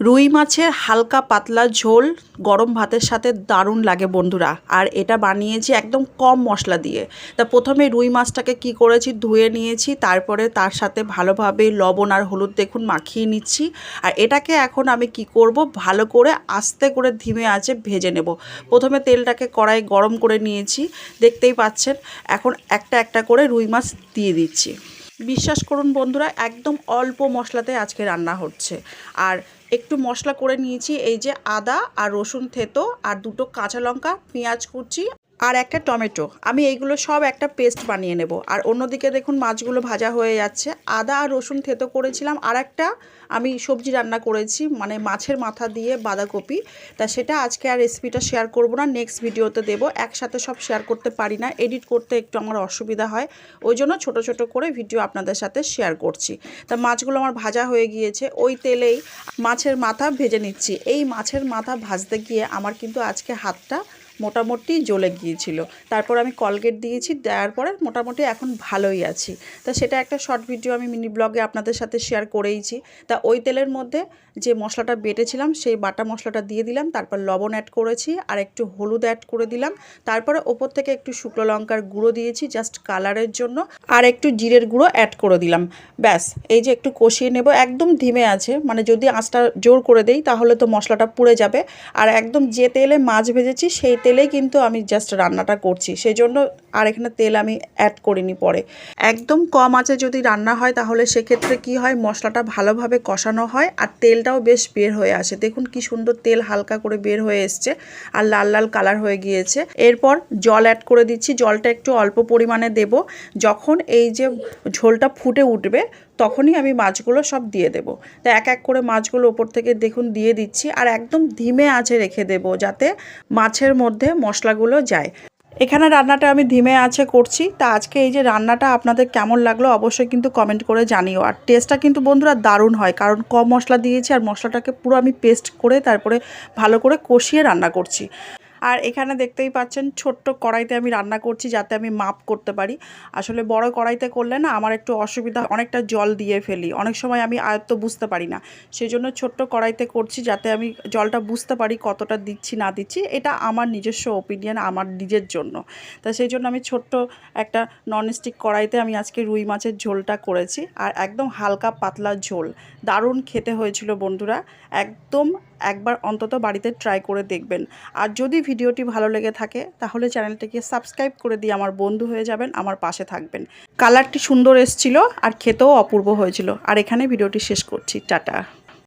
রুই মাছের হালকা পাতলা ঝোল গরম ভাতের সাথে দারুণ লাগে বন্ধুরা। আর এটা বানিয়েছি একদম কম মশলা দিয়ে। তা প্রথমে রুই মাছটাকে কি করেছি? ধুয়ে নিয়েছি, তারপরে তার সাথে ভালোভাবে লবণ আর হলুদ দেখুন মাখিয়ে নিচ্ছি। আর এটাকে এখন আমি কি করব? ভালো করে আস্তে করে ধিমে আছে ভেজে নেব। প্রথমে তেলটাকে কড়াই গরম করে নিয়েছি, দেখতেই পাচ্ছেন। এখন একটা একটা করে রুই মাছ দিয়ে দিচ্ছি। বিশ্বাস করুন বন্ধুরা, একদম অল্প মশলাতে আজকে রান্না হচ্ছে। আর একটু মশলা করে নিয়েছি, এই যে আদা আর রসুন থেতো আর দুটো কাঁচা লঙ্কা, পেঁয়াজ কুচি আর একটা টমেটো। আমি এইগুলো সব একটা পেস্ট বানিয়ে নেব। আর অন্যদিকে দেখুন মাছগুলো ভাজা হয়ে যাচ্ছে। আদা আর রসুন থেতো করেছিলাম। আর একটা আমি সবজি রান্না করেছি মানে মাছের মাথা দিয়ে বাঁধাকপি। তা সেটা আজকে আর রেসিপিটা শেয়ার করব না নেক্সট ভিডিওতে দেব। একসাথে সব শেয়ার করতে পারি না এডিট করতে একটু আমার অসুবিধা হয়। ওই জন্য ছোটো ছোটো করে ভিডিও আপনাদের সাথে শেয়ার করছি। তা মাছগুলো আমার ভাজা হয়ে গিয়েছে। ওই তেলেই মাছের মাথা ভেজে নিচ্ছি। এই মাছের মাথা ভাজতে গিয়ে আমার কিন্তু আজকে হাতটা মোটামুটি জ্বলে গিয়েছিল। তারপর আমি কলগেট দিয়েছি, দেওয়ার পরে মোটামুটি এখন ভালোই আছি। তা সেটা একটা শর্ট ভিডিও আমি মিনি ব্লগে আপনাদের সাথে শেয়ার করেইছি। তা ওই তেলের মধ্যে যে মশলাটা বেটেছিলাম, সেই বাটা মশলাটা দিয়ে দিলাম, তারপর লবণ অ্যাড করেছি, আর একটু হলুদ অ্যাড করে দিলাম। তারপরে ওপর থেকে একটু শুকনো লঙ্কার গুঁড়ো দিয়েছি জাস্ট কালারের জন্য, আর একটু জিরের গুঁড়ো অ্যাড করে দিলাম। ব্যাস, এই যে একটু কষিয়ে নেব, একদম ধিমে আছে মানে যদি আঁচটা জোর করে দেই, তাহলে তো মশলাটা পুড়ে যাবে। আর একদম যে তেলে মাছ ভেজেছি, সেই তেলেই কিন্তু আমি জাস্ট রান্নাটা করছি। সেই জন্য আর এখানে তেল আমি অ্যাড করিনি পরে। একদম কম আঁচে যদি রান্না হয়, তাহলে সেক্ষেত্রে কি হয়, মশলাটা ভালোভাবে কষানো হয় আর তেলটাও বেশ বের হয়ে আসে। দেখুন কি সুন্দর তেল হালকা করে বের হয়ে এসছে আর লাল লাল কালার হয়ে গিয়েছে। এরপর জল অ্যাড করে দিচ্ছি, জলটা একটু অল্প পরিমাণে দেব। যখন এই যে ঝোলটা ফুটে উঠবে, তখনই আমি মাছগুলো সব দিয়ে দেবো। তো এক এক করে মাছগুলো ওপর থেকে দেখুন দিয়ে দিচ্ছি আর একদম ধিমে আঁচে রেখে দেব, যাতে মাছের মধ্যে মশলাগুলো যায়। এখানে রান্নাটা আমি ধিমে আছে করছি। তা আজকে এই যে রান্নাটা আপনাদের কেমন লাগল অবশ্যই কিন্তু কমেন্ট করে জানিও। আর টেস্টটা কিন্তু বন্ধুরা দারুণ হয়, কারণ কম মশলা দিয়েছি আর মশলাটাকে পুরো আমি পেস্ট করে তারপরে ভালো করে কষিয়ে রান্না করছি। আর এখানে দেখতেই পাচ্ছেন ছোট্ট কড়াইতে আমি রান্না করছি যাতে আমি মাপ করতে পারি। আসলে বড় কড়াইতে করলে না আমার একটু অসুবিধা অনেকটা জল দিয়ে ফেলি। অনেক সময় আমি আয়ত্ত বুঝতে পারি না। সেই জন্য ছোট্ট কড়াইতে করছি যাতে আমি জলটা বুঝতে পারি কতটা দিচ্ছি, না দিচ্ছি। এটা আমার নিজস্ব ওপিনিয়ন আমার নিজের জন্য। তা সেই জন্য আমি ছোট্ট একটা ননস্টিক কড়াইতে আমি আজকে রুই মাছের ঝোলটা করেছি। আর একদম হালকা পাতলা ঝোল। দারুণ খেতে হয়েছিল বন্ধুরা। একদম একবার অন্তত বাড়িতে ট্রাই করে দেখবেন। আর যদি ভিডিওটি ভালো লেগে থাকে, তাহলে চ্যানেলটিকে সাবস্ক্রাইব করে দিয়ে আমার বন্ধু হয়ে যাবেন, আমার পাশে থাকবেন। কালারটি সুন্দর এসছিল আর খেতেও অপূর্ব হয়েছিল। আর এখানে ভিডিওটি শেষ করছি। টাটা।